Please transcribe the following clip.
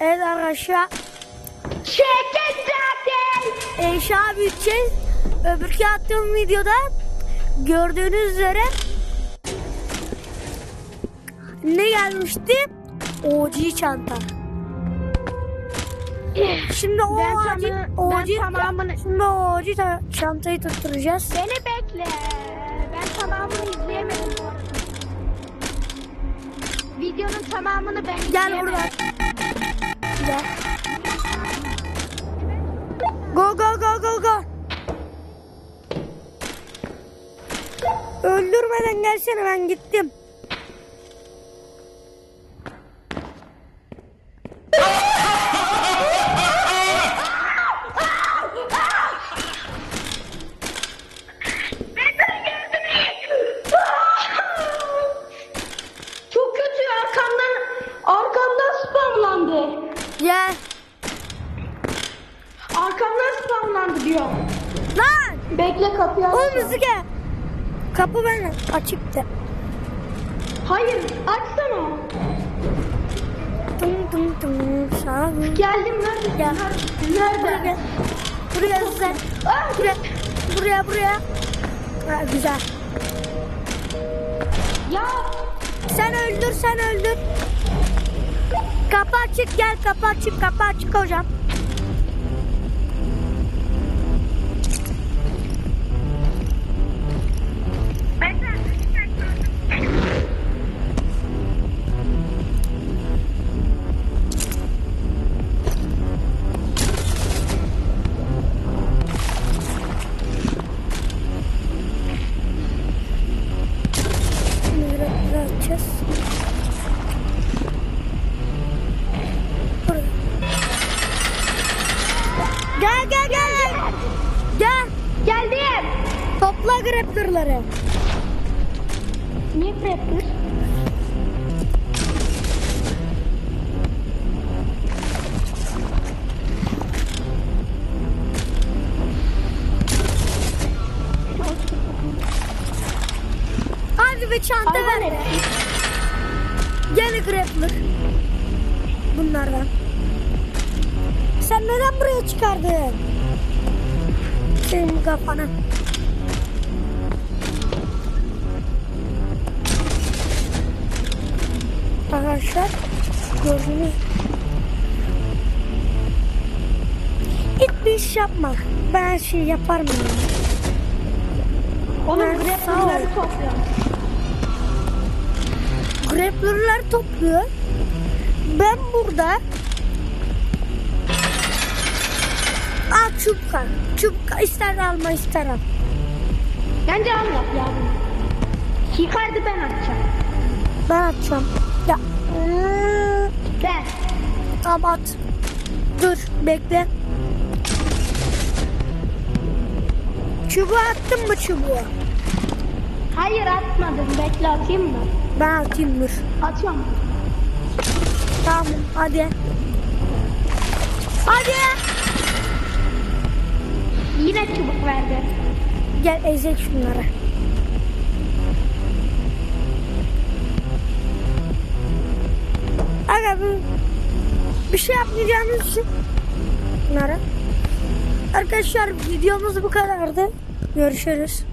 Evet arkadaşlar. Çekin zaten. Eşya bütçe öbürki attığım videoda gördüğünüz üzere ne gelmişti? OG çanta. Şimdi o Ben OG, tamı- OG, ben tamamını- şimdi o OG ta- çantayı tutturacağız. Beni bekle. Ben tamamını izleyemedim bu arada. Videonun tamamını ben Gel izleyemedim. buradan. Gel. Go go go go go. Öldürmeden gelsene ben gittim. Diyor. Lan. Bekle kapıyı aç. Oğlum hızlı gel. Kapı ben açıktı. Hayır açsana. Dım dım dım. Sağ. Geldim nerede? Gel. Buraya Nerede? gel. Buraya. Ah, Buraya. Buraya buraya. Ha, güzel. Ya Sen öldür sen öldür. Kapı açık gel kapı açık kapı açık hocam. Buraya. Gel gel gel. Gel. geldim. Topla grappler'ları. Niye preptir? Hadi bir çanta ver. Gel grappler. Bunlardan. Sen neden buraya çıkardın? Senin kafana. Arkadaşlar gördüğünüz hiçbir iş yapma. Ben her şeyi Ben sağ ol. grappler'ları topluyorum. Grappler'lar topluyor. Ben burada Al çubka. Çubka ister alma ister al. Bence yap ya. Yukarıda ben atacağım. Ben atacağım. Ya. Ben. Tamam at. Dur bekle. Çubuğu attın mı çubuğu? Hayır atmadım. Bekle atayım mı? Ben atayım dur. Atıyorum. Tamam hadi. Hadi. Yine çubuk verdi. Gel ezek şunları. Aga bu bir şey yapmayacağımız için bunlara. Arkadaşlar videomuz bu kadardı. Görüşürüz.